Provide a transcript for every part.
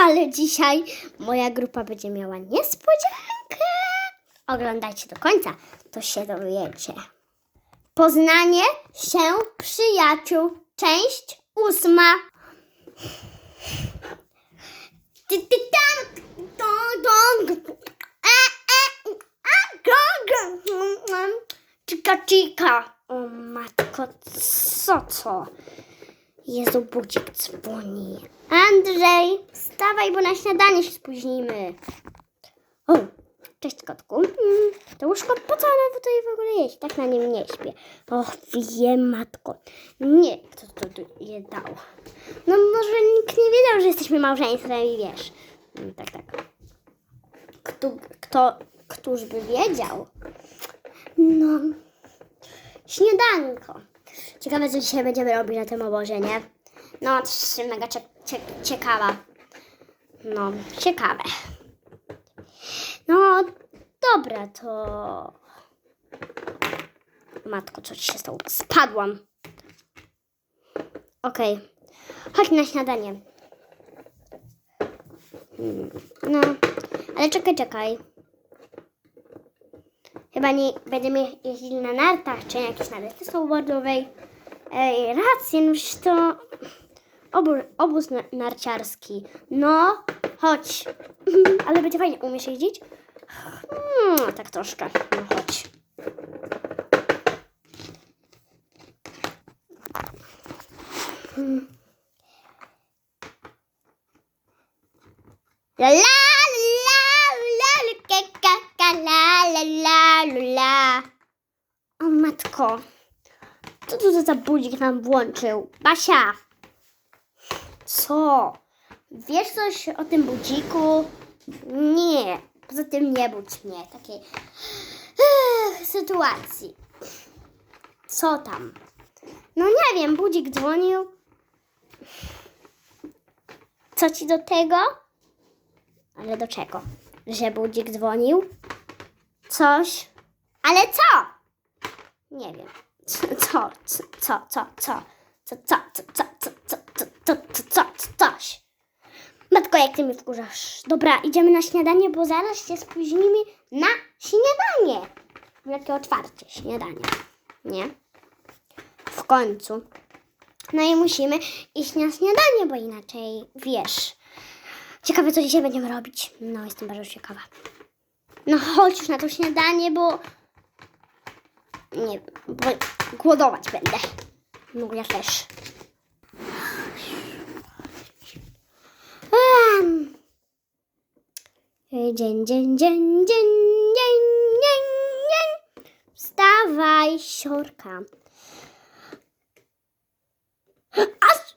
Ale dzisiaj moja grupa będzie miała niespodziankę. Oglądajcie do końca, to się dowiecie. Poznanie się przyjaciół. Część ósma. E, e, a, go, go, Cika, cika. O matko, co, co? Jezu, budzik dzwoni. Andrzej, wstawaj, bo na śniadanie się spóźnimy. O, cześć kotku. Mm, To łóżko, po co ona tutaj w ogóle jeść? Tak na nim nie śpię. Och, wiem, matko. Nie, kto to tu je dał? No może nikt nie wiedział, że jesteśmy małżeństwem i wiesz. Mm, Tak, tak. Kto, kto, któż by wiedział? No, śniadanko. Ciekawe, co dzisiaj będziemy robić na tym obozie, nie? No, też mega cie, cie, ciekawa. No, ciekawe. No, dobra, to... Matko, co ci się stało? Spadłam. Okej. Chodź na śniadanie. Mm, No, ale czekaj, czekaj. Chyba nie będziemy jeździli na nartach, czy na jakiejś narty snowboardowej. Ej, rację, no to obóz, obóz na- narciarski. No, chodź. Ale będzie fajnie. Umiesz jeździć? Hmm, tak troszkę. No chodź. Hmm. La la la la ka, ka, ka, la la la la la. O matko. Co tu za budzik nam włączył? Basia! Co? Wiesz coś o tym budziku? Nie. Poza tym nie budź mnie takiej sytuacji. Co tam? No nie wiem, budzik dzwonił. Co ci do tego? Ale do czego? Że budzik dzwonił? Coś? Ale co? Nie wiem. Co, co, co, co, co, co, co, co, co, co, co, co, co, co, co, co, co, coś. Matko, jak ty mnie wkurzasz. Dobra, idziemy na śniadanie, bo zaraz się spóźnimy na śniadanie. Jakie otwarcie śniadanie, nie? W końcu. No i musimy iść na śniadanie, bo inaczej, wiesz. Ciekawe, co dzisiaj będziemy robić. No, jestem bardzo ciekawa. No chodź już na to śniadanie, bo nie wiem, bo głodować będę. No ja też. Dzień, dzień, dzień, dzień, dzień, dzień, dzień. Wstawaj, siorka. Aż...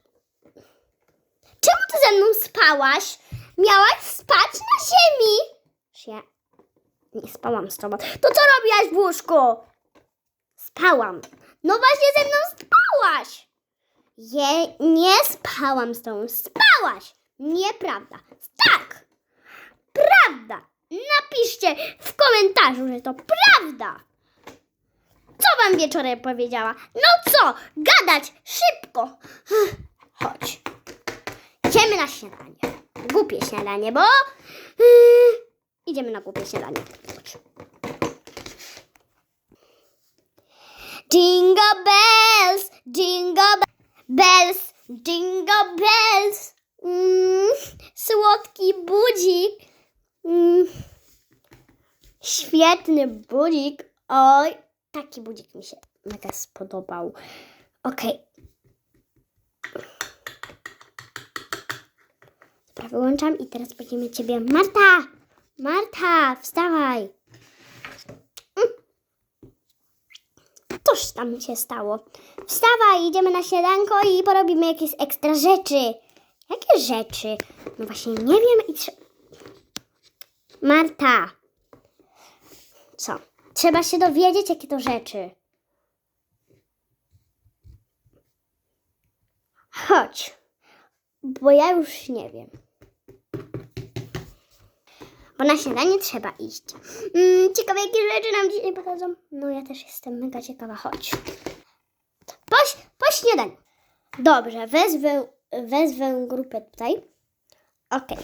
Czemu ty ze mną spałaś? Miałaś spać na ziemi. Ja nie spałam z tobą. To co robiłaś w łóżku? Spałam. No właśnie ze mną spałaś. Je, nie spałam z tobą. Spałaś. Nieprawda. Tak. Prawda. Napiszcie w komentarzu, że to prawda. Co wam wieczorem powiedziała? No co? Gadać szybko. Chodź. Idziemy na śniadanie. Głupie śniadanie, bo... Yy, idziemy na głupie śniadanie. Chodź. Jingle bells, jingle be- bells, jingle bells. Mm, słodki budzik. Mm, świetny budzik. Oj, taki budzik mi się mega spodobał. Okej. Dobra, wyłączam i teraz będziemy ciebie. Marta! Marta, wstawaj! Cóż tam się stało? Wstawaj, idziemy na śniadanko i porobimy jakieś ekstra rzeczy. Jakie rzeczy? No właśnie nie wiem i trze- Marta. Co? Trzeba się dowiedzieć, jakie to rzeczy. Chodź, bo ja już nie wiem. Bo na śniadanie trzeba iść. Mm, ciekawe, jakie rzeczy nam dzisiaj pokażą. No ja też jestem mega ciekawa. Chodź. Po, po śniadaniu. Dobrze, wezwę, wezwę grupę tutaj. Okej.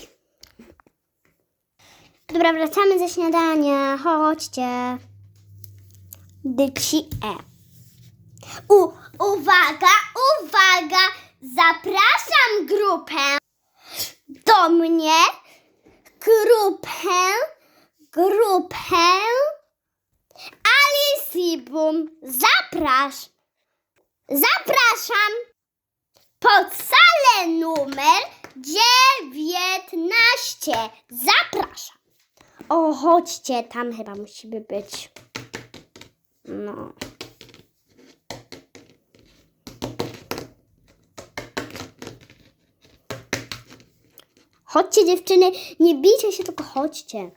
Dobra, wracamy ze śniadania. Chodźcie. Dyci e. U, uwaga, uwaga! Zapraszam grupę do mnie. Grupę, grupę. Alisibum, zaprasz. Zapraszam pod salę numer 19. Zapraszam. O, chodźcie, tam chyba musimy być. No. Chodźcie dziewczyny, nie bijcie się, tylko chodźcie.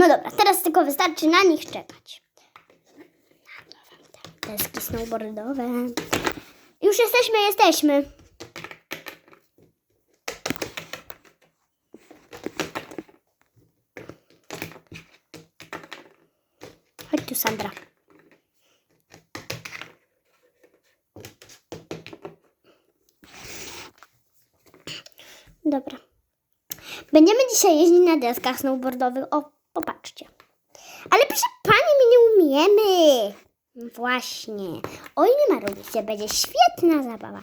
No dobra, teraz tylko wystarczy na nich czekać. Deski snowboardowe. Już jesteśmy, jesteśmy. Chodź tu, Sandra. Dobra. Będziemy dzisiaj jeździć na deskach snowboardowych. O. Ale proszę pani, my nie umiemy. Właśnie. Oj, nie marudźcie, będzie świetna zabawa.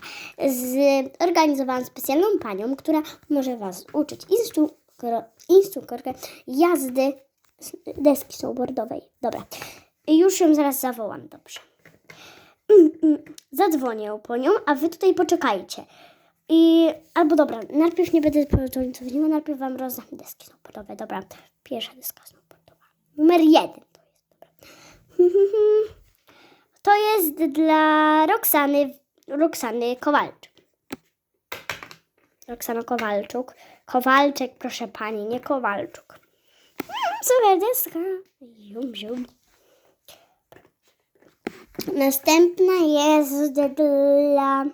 Zorganizowałam specjalną panią, która może Was uczyć instruktor, instruktorkę jazdy deski snowboardowej. Dobra, już ją zaraz zawołam, dobrze. Mm, mm. Zadzwonię po nią, a Wy tutaj poczekajcie. I, albo dobra, najpierw nie będę dzwoniła, najpierw Wam rozdam deski snowboardowe. Dobra, pierwsza deska snowboardowa. Numer jeden to jest. To jest dla Roxany, Roxany Kowalczyk. Roxana Kowalczuk. Kowalczyk, proszę pani, nie Kowalczuk. Super deska. Zium, zium. Następna jest dla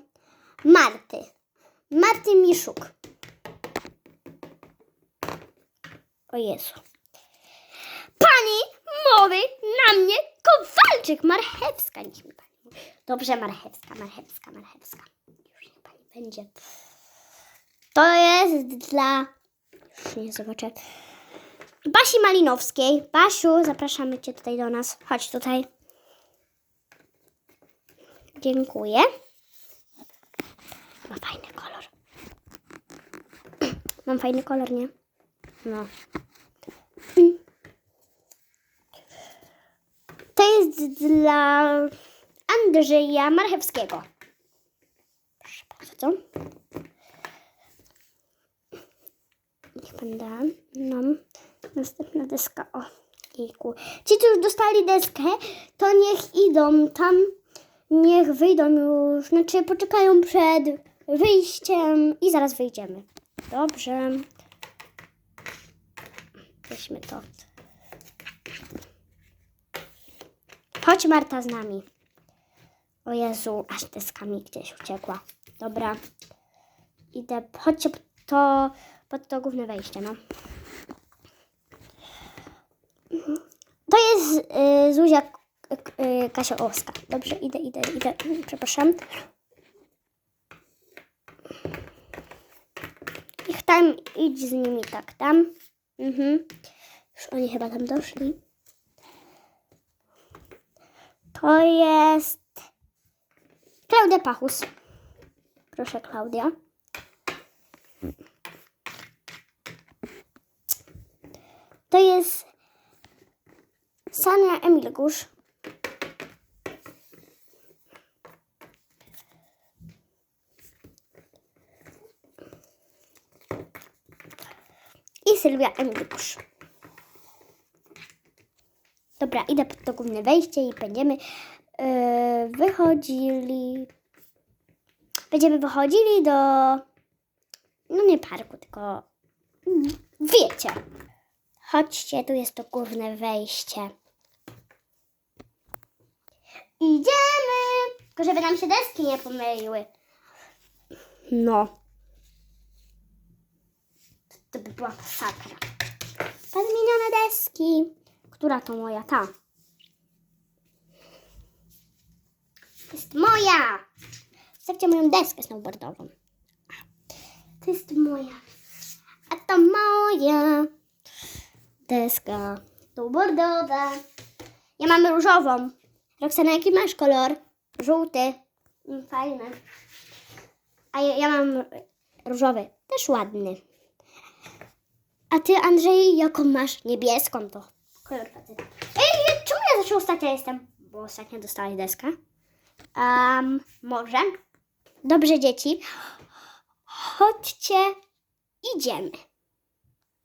Marty. Marty Miszuk. O Jezu. Na mnie Kowalczyk, Marchewska. Niech mi pani mówi. Dobrze, Marchewska, Marchewska, Marchewska. Już niech pani będzie. To jest dla... Już nie zobaczę. Basi Malinowskiej. Basiu, zapraszamy Cię tutaj do nas. Chodź tutaj. Dziękuję. Ma fajny kolor. Mam fajny kolor, nie? No. To jest dla Andrzeja Marchewskiego. Proszę bardzo. Niech pan da nam następna deska. O, jejku. Ci, co już dostali deskę, to niech idą tam, niech wyjdą już, znaczy poczekają przed wyjściem i zaraz wyjdziemy. Dobrze. Weźmy to. Chodź Marta z nami. O Jezu, aż deska mi gdzieś uciekła. Dobra. Idę, pod to, pod to główne wejście, no. To jest y, Zuzia y, Kasiołowska. Dobrze, idę, idę, idę. Przepraszam. Niech tam idź z nimi tak, tam. Mhm. Już oni chyba tam doszli. To jest Klaudia Pachus. Proszę, Klaudia. To jest Sania Emilgusz. I Sylwia Emilgusz. Dobra, idę pod to główne wejście i będziemy yy, wychodzili. Będziemy wychodzili do. No nie parku, tylko. mm, Wiecie. Chodźcie, tu jest to główne wejście. Idziemy! Tylko żeby nam się deski nie pomyliły. No. To by była masakra. Podmienione deski. Która to moja? Ta. Jest moja. Zostawcie moją deskę snowboardową. To jest moja. A to moja deska snowboardowa. Ja mam różową. Roxana, jaki masz kolor? Żółty. Mm, Fajny. A ja, ja mam różowy. Też ładny. A ty, Andrzej, jaką masz? Niebieską to. Kolor facet. Ej, czemu ja zawsze ostatnia jestem? Bo ostatnio dostałaś deskę. Um, może? Dobrze, dzieci. Chodźcie, idziemy.